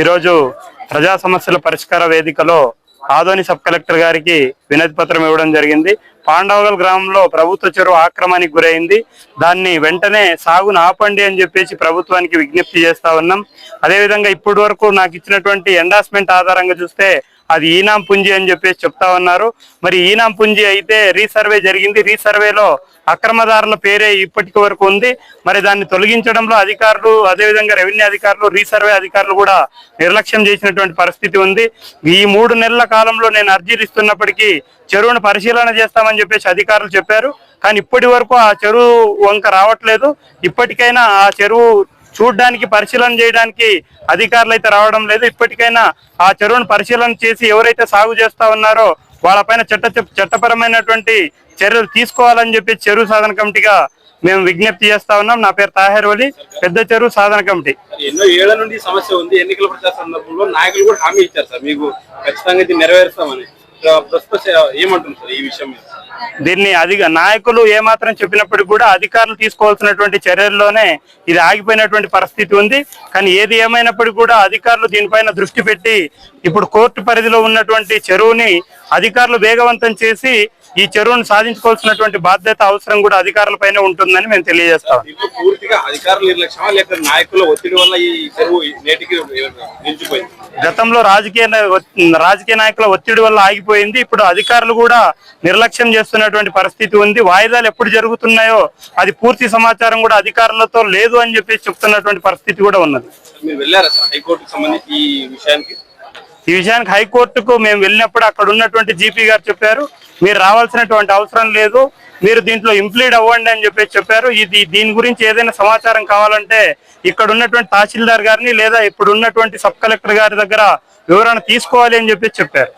ఈరోజు ప్రజా సమస్యల పరిష్కార వేదికలో ఆదోని సబ్ కలెక్టర్ గారికి వినతి పత్రం ఇవ్వడం జరిగింది. పాండవగల్ గ్రామంలో ప్రభుత్వ చెరువు ఆక్రమణకి గురైంది. దాన్ని వెంటనే సాగును ఆపండి అని చెప్పేసి ప్రభుత్వానికి విజ్ఞప్తి చేస్తా ఉన్నాం. అదేవిధంగా ఇప్పటి వరకు నాకు ఇచ్చినటువంటి ఎండాస్మెంట్ ఆధారంగా చూస్తే అది ఈనాం పుంజి అని చెప్పేసి చెప్తా ఉన్నారు. మరి ఈనాం పుంజి అయితే రీసర్వే జరిగింది. రీసర్వేలో అక్రమదారుల పేరే ఇప్పటికి వరకు ఉంది. మరి దాన్ని తొలగించడంలో అధికారులు అదేవిధంగా రెవెన్యూ అధికారులు రీసర్వే అధికారులు కూడా నిర్లక్ష్యం చేసినటువంటి పరిస్థితి ఉంది. ఈ మూడు నెలల కాలంలో నేను అర్జీలు ఇస్తున్నప్పటికీ చెరువును పరిశీలన చేస్తామని చెప్పేసి అధికారులు చెప్పారు. కానీ ఇప్పటి వరకు ఆ చెరువు వంక రావట్లేదు. ఇప్పటికైనా ఆ చెరువు చూడడానికి పరిశీలన చేయడానికి అధికారులు అయితే రావడం లేదు. ఇప్పటికైనా ఆ చెరువును పరిశీలన చేసి ఎవరైతే సాగు చేస్తా ఉన్నారో వాళ్ళపైన చట్ట చట్టపరమైనటువంటి చర్యలు తీసుకోవాలని చెప్పి చెరువు సాధన కమిటీగా మేము విజ్ఞప్తి చేస్తా ఉన్నాం. నా పేరు తాహేర్ వలి పెద్ద చెరువు సాధన కమిటీ. ఎన్నో ఏళ్ళ నుండి సమస్య ఉంది. ఎన్నికల ప్రచార సందర్భంలో నాయకులు కూడా హామీ ఇచ్చారు సార్. మీకు ఖచ్చితంగా ఇది నెరవేరుస్తామని. ఇక ప్రస్తుతం ఏమంటుంది సార్ ఈ విషయం మీద? దీన్ని అధిక నాయకులు ఏమాత్రం చెప్పినప్పటికీ కూడా అధికారులు తీసుకోవాల్సినటువంటి చర్యల్లోనే ఇది ఆగిపోయినటువంటి పరిస్థితి ఉంది. కానీ ఏది ఏమైనప్పటికీ కూడా అధికారులు దీనిపైన దృష్టి పెట్టి ఇప్పుడు కోర్టు పరిధిలో ఉన్నటువంటి చెరువుని అధికారులు వేగవంతం చేసి ఈ చెరువును సాధించుకోవాల్సినటువంటి బాధ్యత అవసరం కూడా అధికారులపైనే ఉంటుందని మేము తెలియజేస్తాం. గతంలో రాజకీయ రాజకీయ నాయకుల ఒత్తిడి వల్ల ఆగిపోయింది. ఇప్పుడు అధికారులు కూడా నిర్లక్ష్యం చేస్తున్నటువంటి పరిస్థితి ఉంది. వాయిదాలు ఎప్పుడు జరుగుతున్నాయో అది పూర్తి సమాచారం కూడా అధికారులతో లేదు అని చెప్పి చెప్తున్నటువంటి పరిస్థితి కూడా ఉన్నది. మీరు వెళ్ళారా సార్? హైకోర్టుకు సంబంధించి ఈ విషయానికి? ఈ విషయానికి హైకోర్టుకు మేము వెళ్ళినప్పుడు అక్కడ ఉన్నటువంటి జీపీ గారు చెప్పారు మీరు రావాల్సినటువంటి అవసరం లేదు మీరు దీంట్లో ఇంప్లీడ్ అవ్వండి అని చెప్పేసి చెప్పారు. ఇది దీని గురించి ఏదైనా సమాచారం కావాలంటే ఇక్కడ ఉన్నటువంటి తహసీల్దార్ గారిని లేదా ఇప్పుడు ఉన్నటువంటి సబ్ కలెక్టర్ గారి దగ్గర వివరణ తీసుకోవాలి అని చెప్పేసి చెప్పారు.